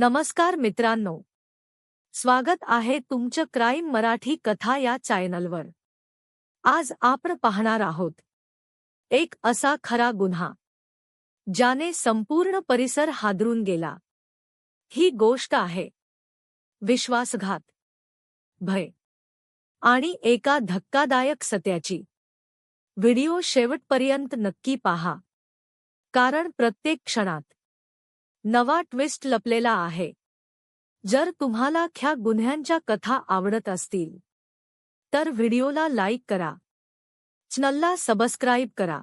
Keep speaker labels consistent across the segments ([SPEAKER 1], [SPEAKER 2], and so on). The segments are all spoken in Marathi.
[SPEAKER 1] नमस्कार मित्रांनो. स्वागत आहे तुमचं क्राईम मराठी कथा या चॅनलवर. आज आपण पाहणार आहोत. एक असा खरा गुन्हा. ज्याने संपूर्ण परिसर हादरून गेला. ही गोष्ट आहे. विश्वासघात. भय. आणि एका धक्कादायक सत्याची. व्हिडिओ शेवटपर्यंत नक्की पहा. कारण प्रत्येक क्षणात नवा ट्विस्ट लपलेला आहे. जर तुम्हाला ख्या गुन्ह्यांच्या कथा आवडत असतील तर व्हिडिओला लाईक करा. चॅनलला सबस्क्राईब करा.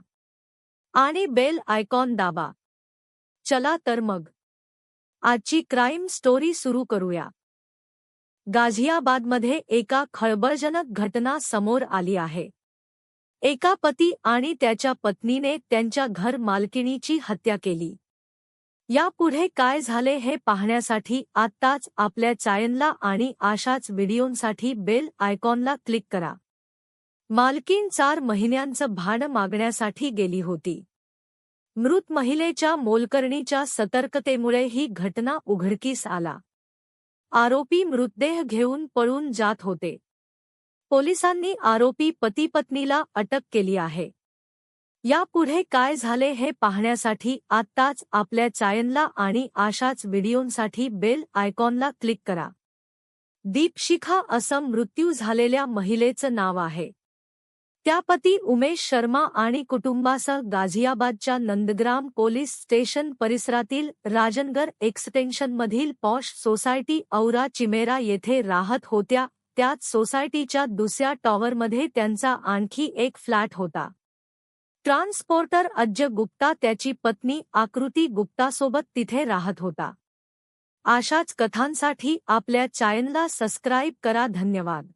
[SPEAKER 1] आणि बेल आयकॉन दाबा. चला तर मग आजची क्राईम स्टोरी सुरू करूया. गाझियाबादमध्ये एका खळबळजनक घटना समोर आली आहे. एका पती आणि त्याच्या पत्नीने त्यांच्या घर मालकिणीची हत्या केली. यापुढे काय झाले हे पाहण्यासाठी आत्ताच आपल्या चॅनलला आणि अशाच व्हिडिओंसाठी बेल आयकॉनला क्लिक करा. मालकीन चार महिन्यांचं भाडं मागण्यासाठी गेली होती. मृत महिलेच्या मोलकरणीच्या सतर्कतेमुळे ही घटना उघडकीस आला. आरोपी मृतदेह घेऊन पळून जात होते. पोलिसांनी आरोपी पतीपत्नीला अटक केली आहे. यापुढे काय झाले हे पाहण्यासाठी आत्ताच आपल्या चॅनलला आणि अशाच व्हिडिओंसाठी बेल आयकॉनला क्लिक करा. दीपशिखा असं मृत्यू झालेल्या महिलेचं नाव आहे. त्या पती उमेश शर्मा आणि कुटुंबासह गाझियाबादच्या नंदग्राम पोलीस स्टेशन परिसरातील राजनगर एक्सटेन्शनमधील पॉश सोसायटी औरा चिमेरा येथे राहत होत्या. त्याच सोसायटीच्या दुसऱ्या टॉवरमध्ये त्यांचा आणखी एक फ्लॅट होता. ट्रान्सपोर्टर अज्ज गुप्ता त्याची पत्नी आकृती गुप्तासोबत तिथे राहत होता. अशाच कथांसाठी आपल्या चॅनलला सबस्क्राईब करा धन्यवाद.